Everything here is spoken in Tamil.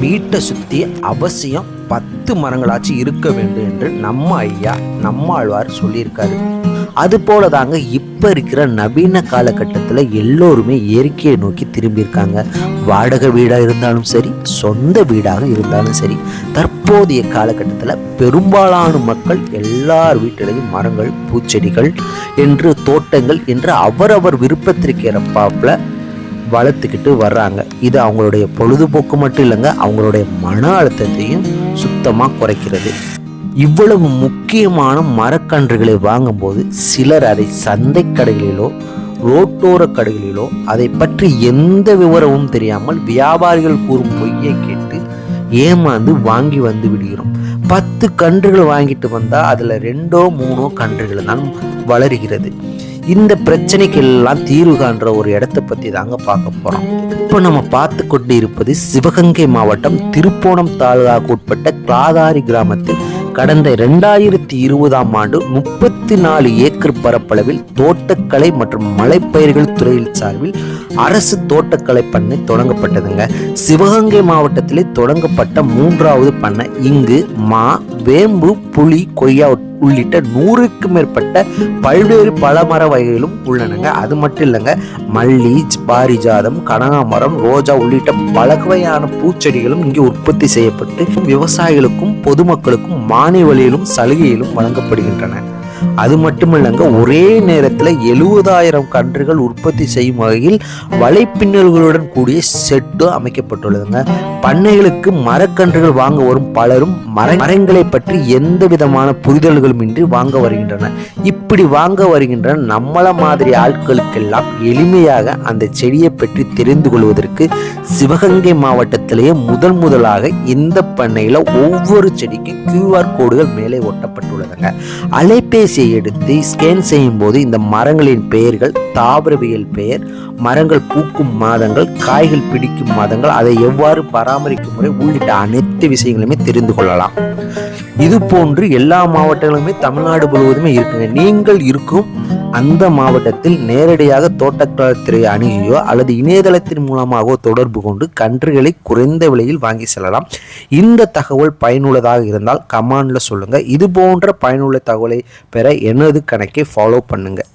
வீட்டை சுற்றி அவசியம் பத்து மரங்களாச்சும் இருக்க வேண்டும் என்று நம்ம ஐயா நம்மாழ்வார் சொல்லியிருக்காரு. அது போல தாங்க இப்போ இருக்கிற நவீன காலகட்டத்தில் எல்லோருமே இயற்கையை நோக்கி திரும்பியிருக்காங்க. வாடகை வீடாக இருந்தாலும் சரி சொந்த வீடாக இருந்தாலும் சரி தற்போதைய காலகட்டத்தில் பெரும்பாலான மக்கள் எல்லார் வீட்டிலையும் மரங்கள் பூச்செடிகள் என்று தோட்டங்கள் என்று அவரவர் விருப்பத்திற்கேற்பாப்பில் வளர்த்துக்கிட்டு வர்றாங்க. இது அவங்களுடைய பொழுதுபோக்கு மட்டும் இல்லைங்க அவங்களுடைய மன அழுத்தத்தையும் சுத்தமாக குறைக்கிறது. இவ்வளவு முக்கியமான மரக்கன்றுகளை வாங்கும்போது சிலர் அதை சந்தை கடைகளிலோ ரோட்டோர கடைகளிலோ அதை பற்றி எந்த விவரமும் தெரியாமல் வியாபாரிகள் கூறும் பொய்யை கேட்டு ஏமாந்து வாங்கி வந்து விடுகிறோம். பத்து கன்றுகள் வாங்கிட்டு வந்தால் அதில் ரெண்டோ மூணோ கன்றுகள் தான் வளருகிறது. இந்த பிரச்சனைக்கெல்லாம் தீர்வு காண்ற ஒரு இடத்தை பற்றி தாங்க பார்க்க போகிறோம் இப்போ நம்ம பார்த்து கொண்டு இருப்பது சிவகங்கை மாவட்டம் திருப்போணம் தாலுகாவுக்கு உட்பட்ட கிளாதாரி கிராமத்தில் கடந்த ரெண்டாயிரத்தி இருபதாம் ஆண்டு முப்பத்தி நாலு ஏக்கர் பரப்பளவில் தோட்டக்கலை மற்றும் மலைப்பயிர்கள் துறையில் சார்பில் அரசு தோட்டக்கலை பண்ணை தொடங்கப்பட்டதுங்க. சிவகங்கை மாவட்டத்திலே தொடங்கப்பட்ட மூன்றாவது பண்ணை. இங்கு மா வேம்பு புளி கொய்யா உள்ளிட்ட நூறுக்கு மேற்பட்ட பல்வேறு பழமர வகைகளும் உள்ளனங்க. அது மட்டும் இல்லைங்க மல்லி பாரிஜாதம் கனகாமரம் ரோஜா உள்ளிட்ட பல வகையான பூச்செடிகளும் இங்கே உற்பத்தி செய்யப்பட்டு விவசாயிகளுக்கும் பொதுமக்களுக்கும் மானிய வழியிலும் சலுகையிலும் வழங்கப்படுகின்றன. அது மட்டுமில்லங்க ஒரே நேரத்தில் எழுபதாயிரம் கன்றுகள் உற்பத்தி செய்யும் வகையில் வலைப்பின்னல்களுடன் கூடிய செட்டு அமைக்கப்பட்டுள்ளதுங்க. பண்ணைகளுக்கு மரக்கன்றுகள் வாங்க வரும் பலரும் மர மரங்களை பற்றி எந்த விதமான புரிதல்களும் இன்றி வாங்க வருகின்றன. இப்படி வாங்க வருகின்ற நம்மள மாதிரி ஆட்களுக்கெல்லாம் எளிமையாக அந்த செடியை பற்றி தெரிந்து கொள்வதற்கு சிவகங்கை மாவட்டத்திலேயே முதல் முதலாக இந்த பண்ணையில் ஒவ்வொரு செடிக்கும் கியூஆர் கோடுகள் மேலே ஒட்டப்பட்டுள்ளதுங்க. அலைபேசியை எடுத்து ஸ்கேன் செய்யும் போது இந்த மரங்களின் பெயர்கள் தாவரவியல் பெயர் மரங்கள் பூக்கும் மாதங்கள் காய்கள் பிடிக்கும் மாதங்கள் அதை எவ்வாறு பராமரிக்கும் முறை உள்ளிட்ட அனைத்து விஷயங்களுமே தெரிந்து கொள்ளலாம். இது போன்று எல்லா மாவட்டங்களுமே தமிழ்நாடு முழுவதுமே இருக்குங்க. நீங்கள் இருக்கும் அந்த மாவட்டத்தில் நேரடியாக தோட்டக்கலைத்துறை அணுகியோ அல்லது இணையதளத்தின் மூலமாகவோ தொடர்பு கொண்டு கன்றுகளை குறைந்த விலையில் வாங்கி செல்லலாம். இந்த தகவல் பயனுள்ளதாக இருந்தால் கமாண்டில் சொல்லுங்கள் இது போன்ற பயனுள்ள தகவலை பெற எனது கணக்கை ஃபாலோ பண்ணுங்கள்